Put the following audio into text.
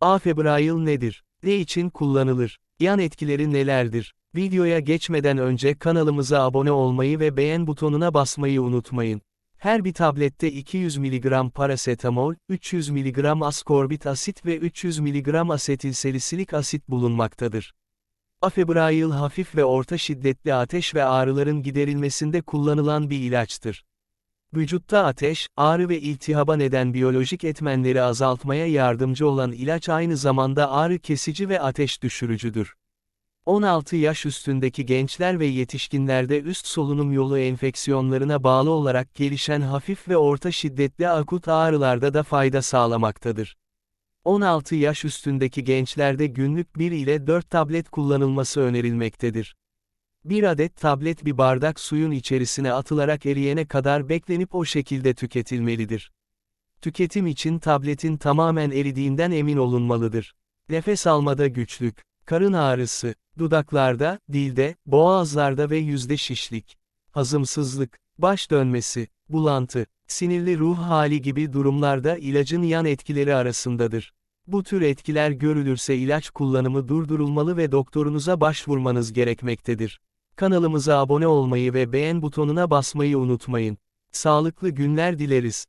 Afebrail nedir? Ne için kullanılır? Yan etkileri nelerdir? Videoya geçmeden önce kanalımıza abone olmayı ve beğen butonuna basmayı unutmayın. Her bir tablette 200 mg parasetamol, 300 mg askorbik asit ve 300 mg asetilsalisilik asit bulunmaktadır. Afebrail hafif ve orta şiddetli ateş ve ağrıların giderilmesinde kullanılan bir ilaçtır. Vücutta ateş, ağrı ve iltihaba neden biyolojik etmenleri azaltmaya yardımcı olan ilaç aynı zamanda ağrı kesici ve ateş düşürücüdür. 16 yaş üstündeki gençler ve yetişkinlerde üst solunum yolu enfeksiyonlarına bağlı olarak gelişen hafif ve orta şiddetli akut ağrılarda da fayda sağlamaktadır. 16 yaş üstündeki gençlerde günlük 1 ile 4 tablet kullanılması önerilmektedir. Bir adet tablet bir bardak suyun içerisine atılarak eriyene kadar beklenip o şekilde tüketilmelidir. Tüketim için tabletin tamamen eridiğinden emin olunmalıdır. Nefes almada güçlük, karın ağrısı, dudaklarda, dilde, boğazlarda ve yüzde şişlik, hazımsızlık, baş dönmesi, bulantı, sinirli ruh hali gibi durumlarda ilacın yan etkileri arasındadır. Bu tür etkiler görülürse ilaç kullanımı durdurulmalı ve doktorunuza başvurmanız gerekmektedir. Kanalımıza abone olmayı ve beğen butonuna basmayı unutmayın. Sağlıklı günler dileriz.